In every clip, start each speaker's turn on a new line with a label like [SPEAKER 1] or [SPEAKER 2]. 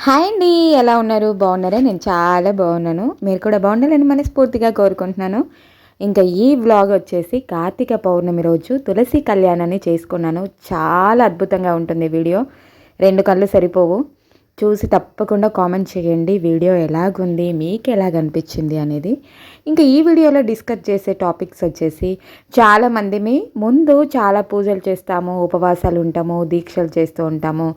[SPEAKER 1] Hi అండి ఎలా ఉన్నారు? బాగున్నారా? నేను చాలా బాగున్నాను. మీరు కూడా బాగుండాలని మనస్ఫూర్తిగా కోరుకుంటున్నాను. ఇంకా ఈ వ్లాగ్ వచ్చేసి కార్తీక పౌర్ణమి రోజు తులసి కళ్యాణాన్ని చేసుకున్నాను. చాలా అద్భుతంగా ఉంటుంది వీడియో. రెండు కళ్ళు సరిపోవు. చూసి తప్పకుండా కామెంట్ చేయండి. వీడియో ఎలాగుంది? మీకు ఎలాగ అనిపించింది అనేది. ఇంకా ఈ వీడియోలో డిస్కస్ చేసే టాపిక్స్ వచ్చేసి చాలామంది మీ ముందు చాలా పూజలు చేస్తాము ఉపవాసాలు ఉంటాము దీక్షలు చేస్తూ ఉంటాము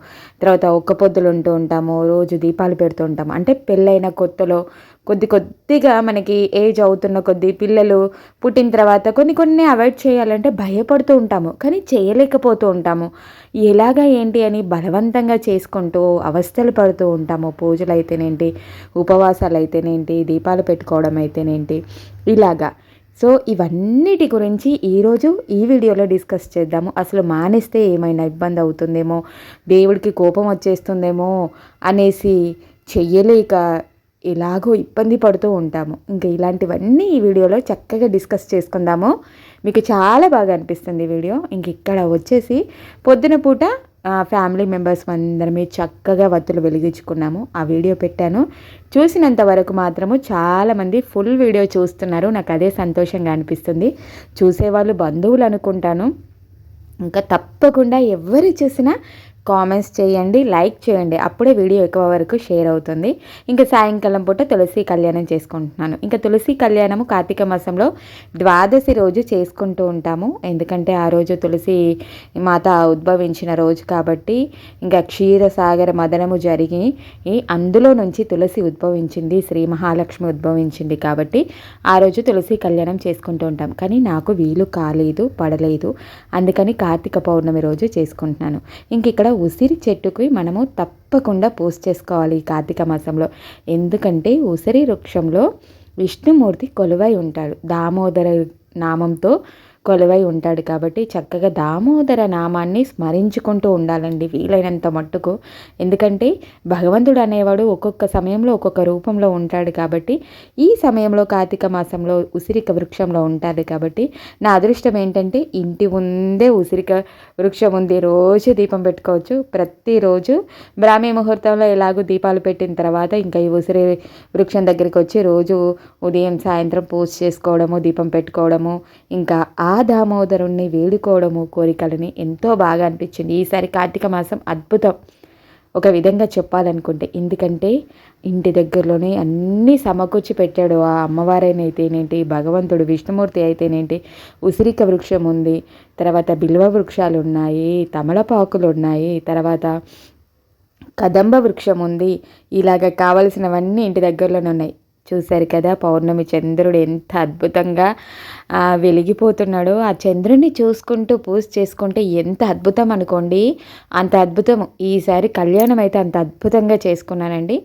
[SPEAKER 1] తర్వాత ఒక్క పొద్దులు ఉంటూ ఉంటాము రోజు దీపాలు పెడుతూ ఉంటాము. అంటే పెళ్ళైన కొత్తలో కొద్ది కొద్దిగా మనకి ఏజ్ అవుతున్న కొద్ది పిల్లలు పుట్టిన తర్వాత కొన్ని కొన్ని అవాయిడ్ చేయాలంటే భయపడుతూ ఉంటాము. కానీ చేయలేకపోతూ ఉంటాము. ఎలాగా ఏంటి అని బలవంతంగా చేసుకుంటూ అవస్థలు పడుతూ ఉంటాము. పూజలు అయితేనేంటి ఉపవాసాలు అయితేనేంటి దీపాలు పెట్టుకోవడం అయితేనేంటి ఇలాగా. సో ఇవన్నిటి గురించి ఈరోజు ఈ వీడియోలో డిస్కస్ చేద్దాము. అసలు మానేస్తే ఏమైనా ఇబ్బంది అవుతుందేమో? దేవుడికి కోపం వచ్చేస్తుందేమో? అనేసి చెయ్యలేక ఎలాగో ఇబ్బంది పడుతూ ఉంటాము. ఇంకా ఇలాంటివన్నీ ఈ వీడియోలో చక్కగా డిస్కస్ చేసుకుందాము. మీకు చాలా బాగా అనిపిస్తుంది వీడియో. ఇంక ఇక్కడ వచ్చేసి పొద్దున పూట ఫ్యామిలీ మెంబర్స్ అందరమే చక్కగా వత్తులు వెలిగించుకున్నాము. ఆ వీడియో పెట్టాను. చూసినంత వరకు మాత్రము చాలామంది ఫుల్ వీడియో చూస్తున్నారు. నాకు అదే సంతోషంగా అనిపిస్తుంది. చూసేవాళ్ళు బంధువులు అనుకుంటాను. ఇంకా తప్పకుండా ఎవరు చూసినా కామెంట్స్ చేయండి లైక్ చేయండి. అప్పుడే వీడియో ఎక్కువ వరకు షేర్ అవుతుంది. ఇంకా సాయంకాలం పూట తులసి కళ్యాణం చేసుకుంటున్నాను. ఇంకా తులసి కళ్యాణము కార్తీక మాసంలో ద్వాదశి రోజు చేసుకుంటూ ఉంటాము. ఎందుకంటే ఆ రోజు తులసి మాత ఉద్భవించిన రోజు కాబట్టి ఇంకా క్షీరసాగర మదనము జరిగి అందులో నుంచి తులసి ఉద్భవించింది శ్రీ మహాలక్ష్మి ఉద్భవించింది కాబట్టి ఆ రోజు తులసి కళ్యాణం చేసుకుంటూ ఉంటాం. కానీ నాకు వీలు కాలేదు పడలేదు. అందుకని కార్తీక పౌర్ణమి రోజు చేసుకుంటున్నాను. ఇంక ఇక్కడ ఉసిరి చెట్టుకి మనము తప్పకుండా పోస్ట్ చేసుకోవాలి ఈ కార్తీక మాసంలో. ఎందుకంటే ఉసిరి వృక్షంలో విష్ణుమూర్తి కొలువై ఉంటాడు. దామోదర నామంతో కొలువై ఉంటాడు కాబట్టి చక్కగా దామోదర నామాన్ని స్మరించుకుంటూ ఉండాలండి వీలైనంత మట్టుకు. ఎందుకంటే భగవంతుడు అనేవాడు ఒక్కొక్క సమయంలో ఒక్కొక్క రూపంలో ఉంటాడు కాబట్టి ఈ సమయంలో కార్తీక మాసంలో ఉసిరిక వృక్షంలో ఉంటాడు కాబట్టి నా అదృష్టం ఏంటంటే ఇంటి ముందే ఉసిరిక వృక్షం ఉంది. రోజు దీపం పెట్టుకోవచ్చు. ప్రతిరోజు బ్రాహ్మీ ముహూర్తంలో ఎలాగో దీపాలు పెట్టిన తర్వాత ఇంకా ఈ ఉసిరి వృక్షం దగ్గరికి వచ్చి రోజు ఉదయం సాయంత్రం పూజ చేసుకోవడము దీపం పెట్టుకోవడము ఇంకా ఆ ఆ దామోదరుణ్ణి వేడుకోవడము కోరికలని ఎంతో బాగా అనిపించింది. ఈసారి కార్తీక మాసం అద్భుతం. ఒక విధంగా చెప్పాలనుకుంటే ఎందుకంటే ఇంటి దగ్గరలోనే అన్నీ సమకూర్చి పెట్టాడు. ఆ అమ్మవారైనైతేనేంటి భగవంతుడు విష్ణుమూర్తి అయితేనేంటి ఉసిరిక వృక్షం ఉంది తర్వాత బిల్వ వృక్షాలు ఉన్నాయి తమలపాకులు ఉన్నాయి తర్వాత కదంబ వృక్షం ఉంది. ఇలాగ కావలసినవన్నీ ఇంటి దగ్గరలోనే ఉన్నాయి. చూశారు కదా పౌర్ణమి చంద్రుడు ఎంత అద్భుతంగా వెలిగిపోతున్నాడో. ఆ చంద్రుడిని చూసుకుంటూ పూజ చేసుకుంటే ఎంత అద్భుతం అనుకోండి. అంత అద్భుతం. ఈసారి కళ్యాణం అయితే అంత అద్భుతంగా చేసుకున్నానండి.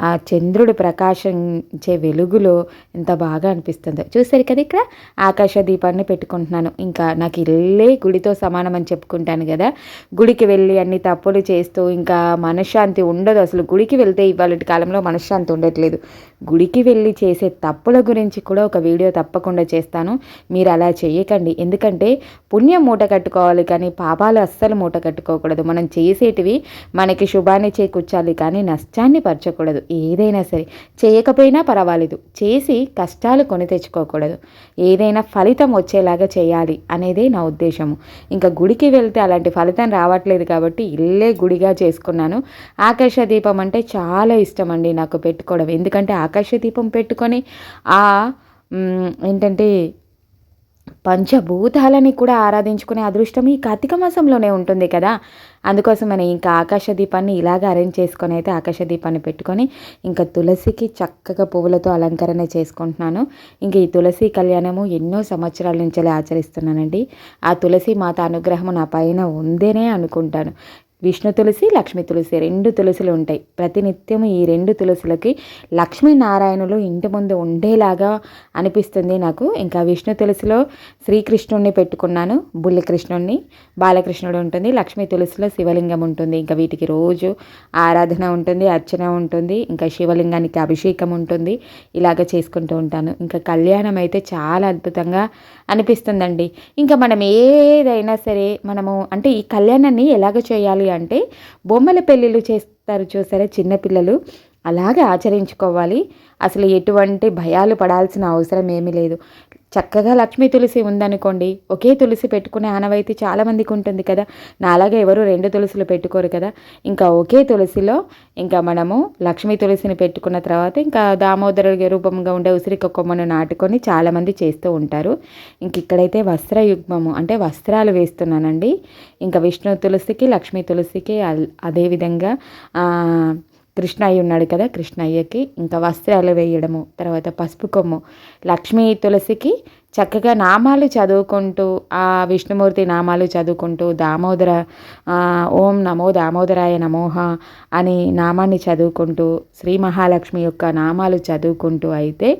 [SPEAKER 1] ఆ చంద్రుడు ప్రకాశించే వెలుగులో ఎంత బాగా అనిపిస్తుందో. చూసారు కదా ఇక్కడ? ఆకాశ దీపాన్ని పెట్టుకుంటున్నాను. ఇంకా నాకు ఇల్లే గుడితో సమానం అని చెప్పుకుంటాను కదా. గుడికి వెళ్ళి అన్ని తప్పులు చేస్తూ ఇంకా మనశ్శాంతి ఉండదు అసలు. గుడికి వెళ్తే ఇవాళ కాలంలో మనశ్శాంతి ఉండట్లేదు. గుడికి వెళ్ళి చేసే తప్పుల గురించి కూడా ఒక వీడియో తప్పకుండా చేస్తాను. మీరు అలా చేయకండి. ఎందుకంటే పుణ్యం మూట కట్టుకోవాలి కానీ పాపాలు అస్సలు మూట కట్టుకోకూడదు. మనం చేసేటివి మనకి శుభాన్ని చేకూర్చాలి కానీ నష్టాన్ని పరచకూడదు. ఏదైనా సరే. చేయకపోయినా పర్వాలేదు. చేసి కష్టాలు కొని తెచ్చుకోకూడదు. ఏదైనా ఫలితం వచ్చేలాగా చేయాలి అనేదే నా ఉద్దేశము. ఇంకా గుడికి వెళ్తే అలాంటి ఫలితం రావట్లేదు కాబట్టి ఇల్లే గుడిగా చేసుకున్నాను. ఆకాశ దీపం అంటే చాలా ఇష్టం అండి నాకు పెట్టుకోవడం. ఎందుకంటే ఆకాశ దీపం పెట్టుకొని ఆ ఏంటంటే పంచభూతాలని కూడా ఆరాధించుకునే అదృష్టం ఈ కార్తీక మాసంలోనే ఉంటుంది కదా. అందుకోసమని ఇంకా ఆకాశ దీపాన్ని ఇలాగ అరేంజ్ చేసుకొని అయితే ఆకాశ దీపాన్ని పెట్టుకొని ఇంకా తులసికి చక్కగా పువ్వులతో అలంకరణ చేసుకుంటున్నాను. ఇంకా ఈ తులసి కళ్యాణము ఎన్నో సంవత్సరాల నుంచి ఆచరిస్తున్నానండి. ఆ తులసి మాత అనుగ్రహము నా పైన ఉందేనే అనుకుంటాను. విష్ణు తులసి లక్ష్మీ తులసి రెండు తులసులు ఉంటాయి. ప్రతినిత్యం ఈ రెండు తులసులకి లక్ష్మీనారాయణులు ఇంటి ముందు ఉండేలాగా అనిపిస్తుంది నాకు. ఇంకా విష్ణు తులసిలో శ్రీకృష్ణుడిని పెట్టుకున్నాను బుల్లి బాలకృష్ణుడు ఉంటుంది లక్ష్మీ తులసిలో శివలింగం ఉంటుంది. ఇంకా వీటికి రోజు ఆరాధన ఉంటుంది అర్చన ఉంటుంది ఇంకా శివలింగానికి అభిషేకం ఉంటుంది. ఇలాగ చేసుకుంటూ ఉంటాను. ఇంకా కళ్యాణం అయితే చాలా అద్భుతంగా అనిపిస్తుందండి. ఇంకా మనం ఏదైనా సరే మనము అంటే ఈ కళ్యాణాన్ని ఎలాగ చేయాలి అంటే బొమ్మల పెళ్ళిళ్ళు చేస్తారు చూసారా చిన్నపిల్లలు అలాగే ఆచరించుకోవాలి. అసలు ఎటువంటి భయాలు పడాల్సిన అవసరం ఏమీ లేదు. చక్కగా లక్ష్మీ తులసి ఉందనుకోండి ఒకే తులసి పెట్టుకునే ఆనవాయితీ చాలామందికి ఉంటుంది కదా. నాలాగే ఎవరు రెండు తులసులు పెట్టుకోరు కదా. ఇంకా ఒకే తులసిలో ఇంకా మనము లక్ష్మీ తులసిని పెట్టుకున్న తర్వాత ఇంకా దామోదర రూపంగా ఉండే ఉసిరిక కొమ్మను నాటుకొని చాలామంది చేస్తూ ఉంటారు. ఇంక ఇక్కడైతే వస్త్రయుగ్మము అంటే వస్త్రాలు వేస్తున్నానండి. ఇంకా విష్ణు తులసికి లక్ష్మీ తులసికి అదేవిధంగా కృష్ణయ్య ఉన్నాడు కదా కృష్ణయ్యకి ఇంకా వస్త్రాలు వేయడము తర్వాత పసుపు కొమ్ము. లక్ష్మీ తులసికి చక్కగా నామాలు చదువుకుంటూ ఆ విష్ణుమూర్తి నామాలు చదువుకుంటూ దామోదర ఓం నమో దామోదరాయ నమోహ అని నామాన్ని చదువుకుంటూ శ్రీ మహాలక్ష్మి యొక్క నామాలు చదువుకుంటూ అయితే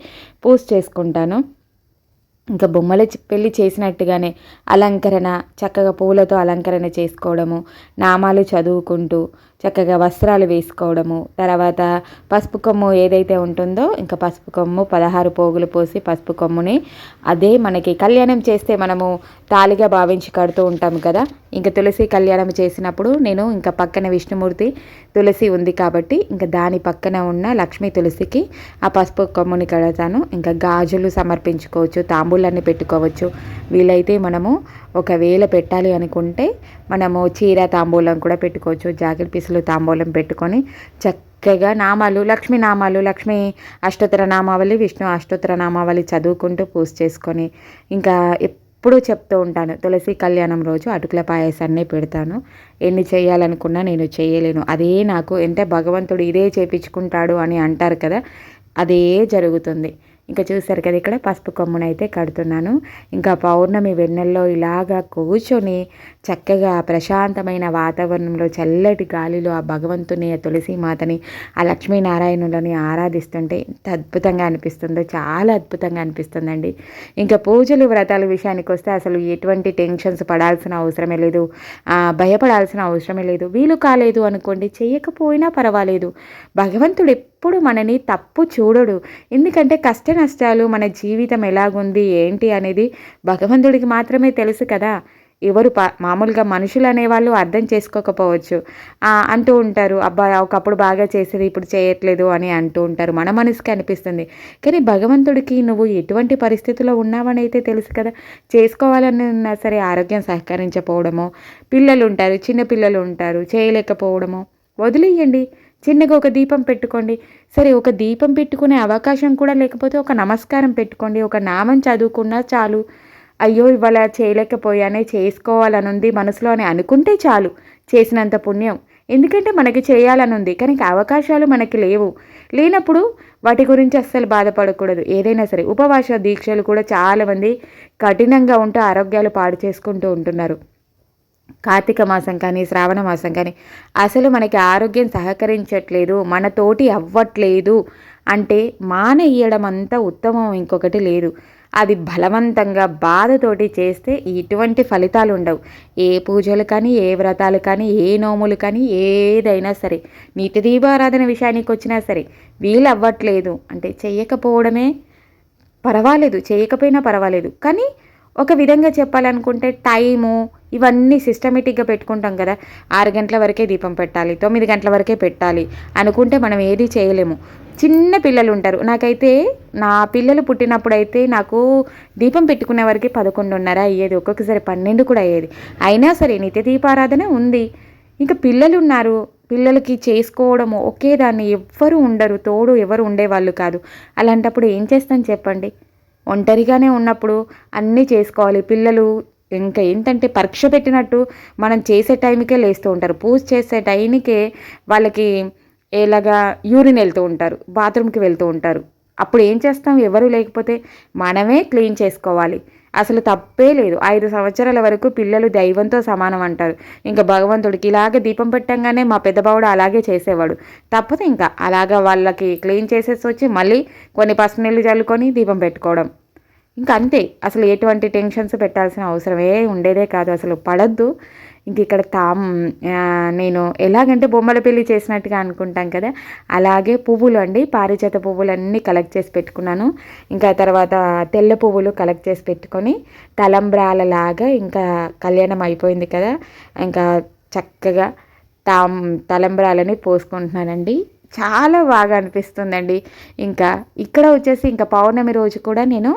[SPEAKER 1] పూజ చేసుకుంటాను. ఇంకా బొమ్మల పెళ్ళి చేసినట్టుగానే అలంకరణ చక్కగా పూలతో అలంకరణ చేసుకోవడము నామాలు చదువుకుంటూ చక్కగా వస్త్రాలు వేసుకోవడము తర్వాత పసుపు కొమ్ము ఏదైతే ఉంటుందో ఇంకా పసుపు కొమ్ము పదహారు పోగులు పోసి పసుపు కొమ్ముని అదే మనకి కళ్యాణం చేస్తే మనము తాలిగా భావించి కడుతూ ఉంటాము కదా. ఇంకా తులసి కళ్యాణం చేసినప్పుడు నేను ఇంకా పక్కన విష్ణుమూర్తి తులసి ఉంది కాబట్టి ఇంకా దాని పక్కన ఉన్న లక్ష్మీ తులసికి ఆ పసుపు కొమ్ముని కడతాను. ఇంకా గాజులు సమర్పించుకోవచ్చు తాంబూలన్నీ పెట్టుకోవచ్చు. వీలైతే మనము ఒకవేళ పెట్టాలి అనుకుంటే మనము చీర తాంబూలం కూడా పెట్టుకోవచ్చు జాకెట్ పీసులు తాంబూలం పెట్టుకొని చక్కగా నామాలు లక్ష్మీ నామాలు లక్ష్మీ అష్టోత్తర నామావళి విష్ణు అష్టోత్తర నామావళి చదువుకుంటూ పూజ చేసుకొని ఇంకా ఎప్పుడు చెప్తూ ఉంటాను తులసి కళ్యాణం రోజు అటుకుల పాయసాన్ని పెడతాను. ఎన్ని చేయాలనుకున్నా నేను చేయలేను. అదే నాకు అంటే భగవంతుడు ఇదే చేపించుకుంటాడు అని అంటారు కదా అదే జరుగుతుంది. ఇంకా చూసారు కదా ఇక్కడ పసుపు కొమ్మునైతే కడుతున్నాను. ఇంకా పౌర్ణమి వెన్నెల్లో ఇలాగా కూర్చొని చక్కగా ప్రశాంతమైన వాతావరణంలో చల్లటి గాలిలో ఆ భగవంతుని ఆ తులసి మాతని ఆ లక్ష్మీనారాయణులని ఆరాధిస్తుంటే ఎంత అద్భుతంగా అనిపిస్తుందో చాలా అద్భుతంగా అనిపిస్తుందండి. ఇంకా పూజలు వ్రతాల విషయానికి వస్తే అసలు ఎటువంటి టెన్షన్స్ పడాల్సిన అవసరమే లేదు. భయపడాల్సిన అవసరమే లేదు. వీలు కాలేదు అనుకోండి చేయకపోయినా పర్వాలేదు. భగవంతుడు ఎప్పుడు మనని తప్పు చూడడు. ఎందుకంటే కష్ట నష్టాలు మన జీవితం ఎలాగుంది ఏంటి అనేది భగవంతుడికి మాత్రమే తెలుసు కదా. ఎవరు పా మామూలుగా మనుషులు అనేవాళ్ళు అర్థం చేసుకోకపోవచ్చు. అంటూ ఉంటారు అబ్బా ఒకప్పుడు బాగా చేసేది ఇప్పుడు చేయట్లేదు అని అంటూ ఉంటారు. మన మనసుకి అనిపిస్తుంది. కానీ భగవంతుడికి నువ్వు ఎటువంటి పరిస్థితుల్లో ఉన్నావని అయితే తెలుసు కదా. చేసుకోవాలని ఉన్నా సరే ఆరోగ్యం సహకరించకపోవడమో పిల్లలు ఉంటారు చిన్న పిల్లలు ఉంటారు చేయలేకపోవడమో వదిలేయండి. చిన్నగా ఒక దీపం పెట్టుకోండి. సరే ఒక దీపం పెట్టుకునే అవకాశం కూడా లేకపోతే ఒక నమస్కారం పెట్టుకోండి. ఒక నామం చదువుకున్నా చాలు. అయ్యో ఇవాళ చేయలేకపోయానే చేసుకోవాలనుంది మనసులో అని అనుకుంటే చాలు చేసినంత పుణ్యం. ఎందుకంటే మనకి చేయాలని ఉంది కానీ అవకాశాలు మనకి లేవు. లేనప్పుడు వాటి గురించి అస్సలు బాధపడకూడదు. ఏదైనా సరే ఉపవాస దీక్షలు కూడా చాలామంది కఠినంగా ఉంటూ ఆరోగ్యాలు పాడు చేసుకుంటూ ఉంటున్నారు. కార్తీక మాసం కానీ శ్రావణ మాసం కానీ అసలు మనకి ఆరోగ్యం సహకరించట్లేదు మన తోటి అవ్వట్లేదు అంటే మానేయడం అంతా ఉత్తమం ఇంకొకటి లేదు. అది బలవంతంగా బాధతోటి చేస్తే ఇటువంటి ఫలితాలు ఉండవు. ఏ పూజలు కానీ ఏ వ్రతాలు కానీ ఏ నోములు కానీ ఏదైనా సరే నిత్య దీపారాధన విషయానికి వచ్చినా సరే వీలు అవ్వట్లేదు అంటే చేయకపోవడమే పర్వాలేదు చేయకపోయినా పర్వాలేదు. కానీ ఒక విధంగా చెప్పాలనుకుంటే టైము ఇవన్నీ సిస్టమేటిక్గా పెట్టుకుంటాం కదా. ఆరు గంటల వరకే దీపం పెట్టాలి తొమ్మిది గంటల వరకే పెట్టాలి అనుకుంటే మనం ఏది చేయలేము. చిన్న పిల్లలు ఉంటారు. నాకైతే నా పిల్లలు పుట్టినప్పుడు అయితే నాకు దీపం పెట్టుకునే వరకు పదకొండున్నర అయ్యేది ఒక్కొక్కసారి పన్నెండు కూడా అయ్యేది. అయినా సరే నిత్య దీపారాధన ఉంది. ఇంకా పిల్లలు ఉన్నారు. పిల్లలకి చేసుకోవడము ఒకే దాన్ని ఎవ్వరు ఉండరు తోడు ఎవరు ఉండేవాళ్ళు కాదు. అలాంటప్పుడు ఏం చేస్తాను చెప్పండి? ఒంటరిగానే ఉన్నప్పుడు అన్నీ చేసుకోవాలి. పిల్లలు ఇంకా ఏంటంటే పరీక్ష పెట్టినట్టు మనం చేసే టైంకే లేస్తూ ఉంటారు. పూజ చేసే టైంకే వాళ్ళకి ఎలాగా యూరిన్ వెళ్తూ ఉంటారు. బాత్రూమ్కి వెళ్తూ ఉంటారు. అప్పుడు ఏం చేస్తాం? ఎవరు లేకపోతే మనమే క్లీన్ చేసుకోవాలి. అసలు తప్పే లేదు. ఐదు సంవత్సరాల వరకు పిల్లలు దైవంతో సమానం అంటారు. ఇంకా భగవంతుడికి ఇలాగే దీపం పెట్టంగానే మా పెద్దబావుడు అలాగే చేసేవాడు. తప్పదు ఇంకా. అలాగా వాళ్ళకి క్లీన్ చేసేసి వచ్చి మళ్ళీ కొన్ని పసుపు నీళ్ళు చల్లుకొని దీపం పెట్టుకోవడం. ఇంకా అంతే. అసలు ఎటువంటి టెన్షన్స్ పెట్టాల్సిన అవసరమే ఉండేదే కాదు. అసలు పడద్దు. ఇంక ఇక్కడ తామ్ నేను ఎలాగంటే బొమ్మల పెళ్ళి చేసినట్టుగా అనుకుంటాం కదా అలాగే పువ్వులు అండి పారిజాత పువ్వులన్నీ కలెక్ట్ చేసి పెట్టుకున్నాను. ఇంకా తర్వాత తెల్ల పువ్వులు కలెక్ట్ చేసి పెట్టుకొని తలంబ్రాలలాగా ఇంకా కళ్యాణం అయిపోయింది కదా ఇంకా చక్కగా తాం తలంబ్రాలని పోసుకుంటున్నానండి. చాలా బాగా అనిపిస్తుందండి. ఇంకా ఇక్కడ వచ్చేసి ఇంకా పౌర్ణమి రోజు కూడా నేను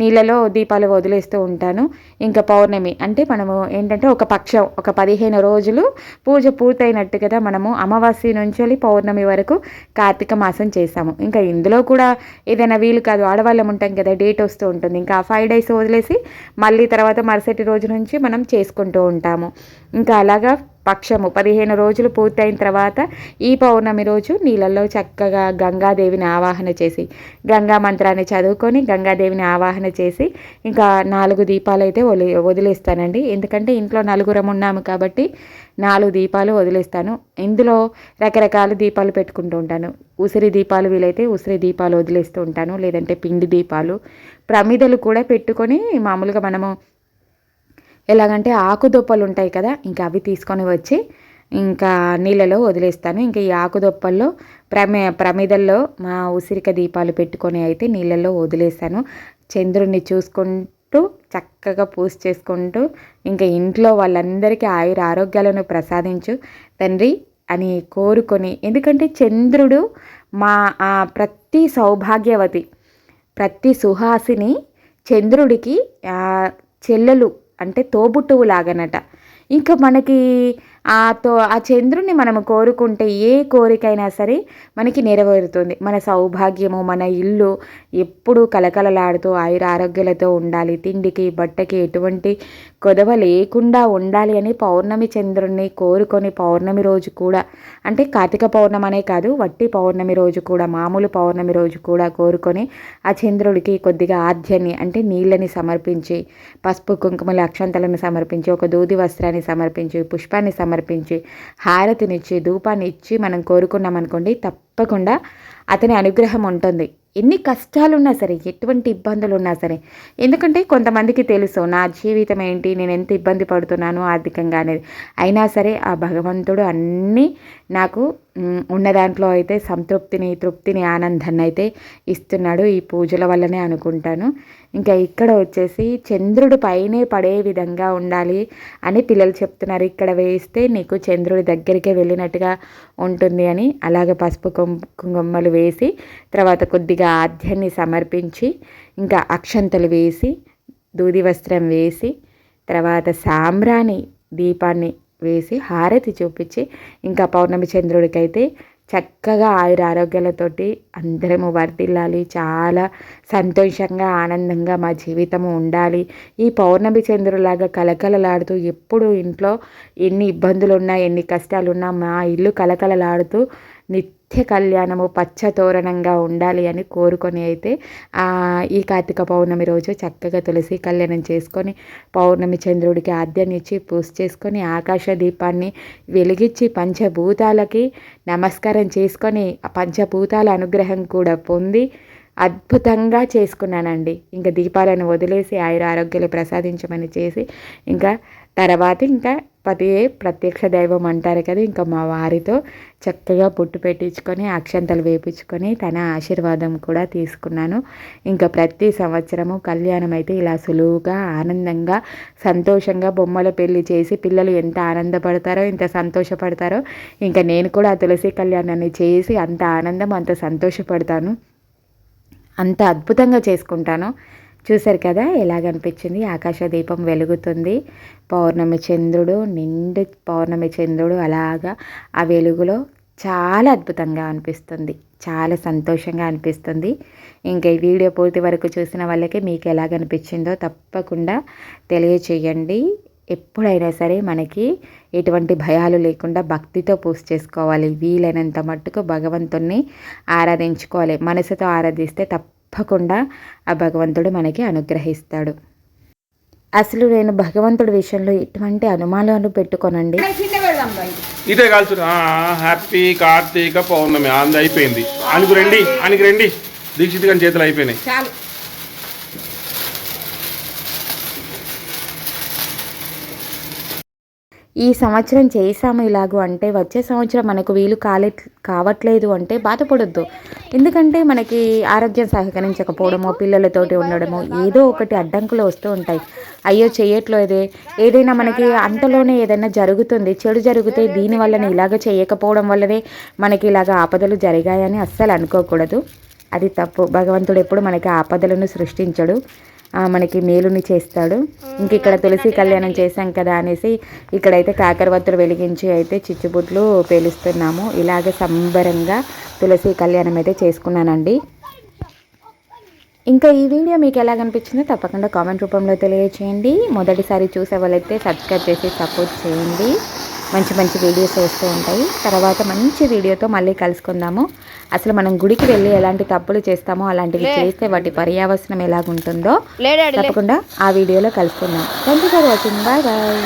[SPEAKER 1] నీళ్ళలో దీపాలు వదిలేస్తూ ఉంటాను. ఇంకా పౌర్ణమి అంటే మనము ఏంటంటే ఒక పక్షం ఒక పదిహేను రోజులు పూజ పూర్తయినట్టు కదా మనము అమావాస్య నుంచి వెళ్ళి పౌర్ణమి వరకు కార్తీక మాసం చేసాము ఇంకా ఇందులో కూడా ఏదైనా వీలు కాదు ఆడవాళ్ళం ఉంటాం కదా డేట్ వస్తూ ఉంటుంది. ఇంకా ఫైవ్ డేస్ వదిలేసి మళ్ళీ తర్వాత మరుసటి రోజు నుంచి మనం చేసుకుంటూ ఉంటాము. ఇంకా అలాగా పక్షము పదిహేను రోజులు పూర్తయిన తర్వాత ఈ పౌర్ణమి రోజు నీళ్ళల్లో చక్కగా గంగాదేవిని ఆవాహన చేసి గంగా మంత్రాన్ని చదువుకొని గంగాదేవిని ఆవాహన చేసి ఇంకా నాలుగు దీపాలు అయితే వదిలి వదిలేస్తానండి. ఎందుకంటే ఇంట్లో నలుగురం ఉన్నాము కాబట్టి నాలుగు దీపాలు వదిలేస్తాను. ఇందులో రకరకాల దీపాలు పెట్టుకుంటూ ఉంటాను. ఉసిరి దీపాలు వీలైతే ఉసిరి దీపాలు వదిలేస్తూ ఉంటాను. లేదంటే పిండి దీపాలు ప్రమిదలు కూడా పెట్టుకొని మామూలుగా మనము ఎలాగంటే ఆకుదొప్పలు ఉంటాయి కదా ఇంకా అవి తీసుకొని వచ్చి ఇంకా నీళ్ళలో వదిలేస్తాను. ఇంకా ఈ ఆకుదొప్పల్లో ప్రమే ప్రమిదల్లో మా ఉసిరిక దీపాలు పెట్టుకొని అయితే నీళ్ళలో వదిలేస్తాను. చంద్రుడిని చూసుకుంటూ చక్కగా పూజ చేసుకుంటూ ఇంకా ఇంట్లో వాళ్ళందరికీ ఆయుర ఆరోగ్యాలను ప్రసాదించు తండ్రి అని కోరుకొని ఎందుకంటే చంద్రుడు మా ఆ ప్రతి సౌభాగ్యవతి ప్రతి సుహాసిని చంద్రుడికి చెల్లెలు అంటే తోబుట్టువు లాగనట ఇంకా మనకి ఆ తో ఆ చంద్రుని మనం కోరుకుంటే ఏ కోరికైనా సరే మనకి నెరవేరుతుంది. మన సౌభాగ్యము మన ఇల్లు ఎప్పుడూ కలకలలాడుతూ ఆయుర ఆరోగ్యాలతో ఉండాలి. తిండికి బట్టకి ఎటువంటి కొదవ లేకుండా ఉండాలి అని పౌర్ణమి చంద్రుణ్ణి కోరుకొని పౌర్ణమి రోజు కూడా అంటే కార్తీక పౌర్ణమి అనే కాదు వట్టి పౌర్ణమి రోజు కూడా మామూలు పౌర్ణమి రోజు కూడా కోరుకొని ఆ చంద్రుడికి కొద్దిగా ఆద్యాన్ని అంటే నీళ్ళని సమర్పించి పసుపు కుంకుమల అక్షంతలను సమర్పించి ఒక దూది వస్త్రాన్ని సమర్పించి పుష్పాన్ని సమర్పించి హారతినిచ్చి ధూపాన్ని ఇచ్చి మనం కోరుకున్నాం అనుకోండి తప్పకుండా అతని అనుగ్రహం ఉంటుంది. ఎన్ని కష్టాలున్నా సరే ఎటువంటి ఇబ్బందులు ఉన్నా సరే ఎందుకంటే కొంతమందికి తెలుసు నా జీవితం ఏంటి నేను ఎంత ఇబ్బంది పడుతున్నాను ఆర్థికంగా అనేది. అయినా సరే ఆ భగవంతుడు అన్నీ నాకు ఉన్న దాంట్లో అయితే సంతృప్తిని తృప్తిని ఆనందాన్ని అయితే ఇస్తున్నాడు ఈ పూజల వల్లనే అనుకుంటాను. ఇంకా ఇక్కడ వచ్చేసి చంద్రుడు పైనే పడే విధంగా ఉండాలి అని పిల్లలు చెప్తున్నారు. ఇక్కడ వేస్తే నీకు చంద్రుడి దగ్గరికే వెళ్ళినట్టుగా ఉంటుంది అని అలాగ పసుపు కుంకుమలు వేసి తర్వాత కొద్దిగా ఆద్యాన్ని సమర్పించి ఇంకా అక్షంతలు వేసి దూది వస్త్రం వేసి తర్వాత సాంబ్రాణి దీపాన్ని వేసి హారతి చూపించి ఇంకా పౌర్ణమి చంద్రుడికైతే చక్కగా ఆయుర ఆరోగ్యాలతోటి అందరము వర్ధిల్లాలి. చాలా సంతోషంగా ఆనందంగా మా జీవితము ఉండాలి. ఈ పౌర్ణమి చంద్రులాగా కలకలలాడుతూ ఎప్పుడు ఇంట్లో ఎన్ని ఇబ్బందులు ఉన్నా ఎన్ని కష్టాలు ఉన్నా మా ఇల్లు కలకలలాడుతూ నిత్య కళ్యాణము పచ్చ తోరణంగా ఉండాలి అని కోరుకొని అయితే ఈ కార్తీక పౌర్ణమి రోజు చక్కగా తులసి కళ్యాణం చేసుకొని పౌర్ణమి చంద్రుడికి ఆద్యాన్నిచ్చి పూజ చేసుకొని ఆకాశ దీపాన్ని వెలిగించి పంచభూతాలకి నమస్కారం చేసుకొని ఆ పంచభూతాల అనుగ్రహం కూడా పొంది అద్భుతంగా చేసుకున్నానండి. ఇంకా దీపాలను వదిలేసి ఆయుర ఆరోగ్యాలు ప్రసాదించమని చేసి ఇంకా తర్వాత ఇంకా పతి ప్రత్యక్ష దైవం అంటారు కదా ఇంకా మా వారితో చక్కగా బొట్టు పెట్టించుకొని అక్షంతలు వేపించుకొని తన ఆశీర్వాదం కూడా తీసుకున్నాను. ఇంకా ప్రతి సంవత్సరము కళ్యాణం అయితే ఇలా సులువుగా ఆనందంగా సంతోషంగా బొమ్మల పెళ్ళి చేసి పిల్లలు ఎంత ఆనందపడతారో ఎంత సంతోషపడతారో ఇంకా నేను కూడా ఆ తులసి కళ్యాణాన్ని చేసి అంత ఆనందం అంత సంతోషపడతాను. అంత అద్భుతంగా చేసుకుంటాను. చూశారు కదా ఎలాగనిపించింది? ఆకాశ దీపం వెలుగుతుంది. పౌర్ణమి చంద్రుడు నిండు పౌర్ణమి చంద్రుడు అలాగా ఆ వెలుగులో చాలా అద్భుతంగా అనిపిస్తుంది. చాలా సంతోషంగా అనిపిస్తుంది. ఇంకా ఈ వీడియో పూర్తి వరకు చూసిన వాళ్ళకి మీకు ఎలాగనిపించిందో తప్పకుండా తెలియచేయండి. ఎప్పుడైనా సరే మనకి ఎటువంటి భయాలు లేకుండా భక్తితో పూజ చేసుకోవాలి. వీలైనంత మట్టుకు భగవంతుణ్ణి ఆరాధించుకోవాలి. మనసుతో ఆరాధిస్తే తప్పకుండా ఆ భగవంతుడు మనకి అనుగ్రహిస్తాడు. అసలు నేను భగవంతుడి విషయంలో ఎటువంటి అనుమానాలు పెట్టుకోనండి.
[SPEAKER 2] ఇదే కాల్చు హ్యాపీ కార్తీక పౌర్ణమి. అంది అయిపోయింది. ఆయనకు రండి ఆయనకి రండి. దీక్షిత్ గారి చేతులు అయిపోయినాయి.
[SPEAKER 1] ఈ సంవత్సరం చేసాము ఇలాగూ అంటే వచ్చే సంవత్సరం మనకు వీలు కాలే కావట్లేదు అంటే బాధపడొద్దు. ఎందుకంటే మనకి ఆరోగ్యం సహకరించకపోవడమో పిల్లలతోటి ఉండడమో ఏదో ఒకటి అడ్డంకులు వస్తూ ఉంటాయి. అయ్యో చేయట్లేదే. ఏదైనా మనకి అంతలోనే ఏదైనా జరుగుతుంది. చెడు జరిగితే దీనివల్లనే ఇలాగ చేయకపోవడం వల్లనే మనకి ఇలాగ ఆపదలు జరిగాయని అస్సలు అనుకోకూడదు. అది తప్పు. భగవంతుడు ఎప్పుడు మనకి ఆపదలను సృష్టించడు. మనకి మేలుని చేస్తాడు. ఇంక ఇక్కడ తులసి కళ్యాణం చేశాం కదా అనేసి ఇక్కడైతే కాకరవత్తులు వెలిగించి అయితే చిచ్చుబుట్లు పేలుస్తున్నాము. ఇలాగ సంబరంగా తులసి కళ్యాణం అయితే చేసుకున్నానండి. ఇంకా ఈ వీడియో మీకు ఎలా కనిపించిందో తప్పకుండా కామెంట్ రూపంలో తెలియచేయండి. మొదటిసారి చూసే వాళ్ళైతే సబ్స్క్రైబ్ చేసి సపోర్ట్ చేయండి. మంచి మంచి వీడియోస్ వస్తూ ఉంటాయి. తర్వాత మంచి వీడియోతో మళ్ళీ కలుసుకుందాము. అసలు మనం గుడికి వెళ్ళి ఎలాంటి తప్పులు చేస్తామో అలాంటివి చేస్తే వాటి పర్యావసనం ఎలాగుంటుందో తప్పకుండా ఆ వీడియోలో కలుసుకుందాం. Thank you for watching. Bye bye.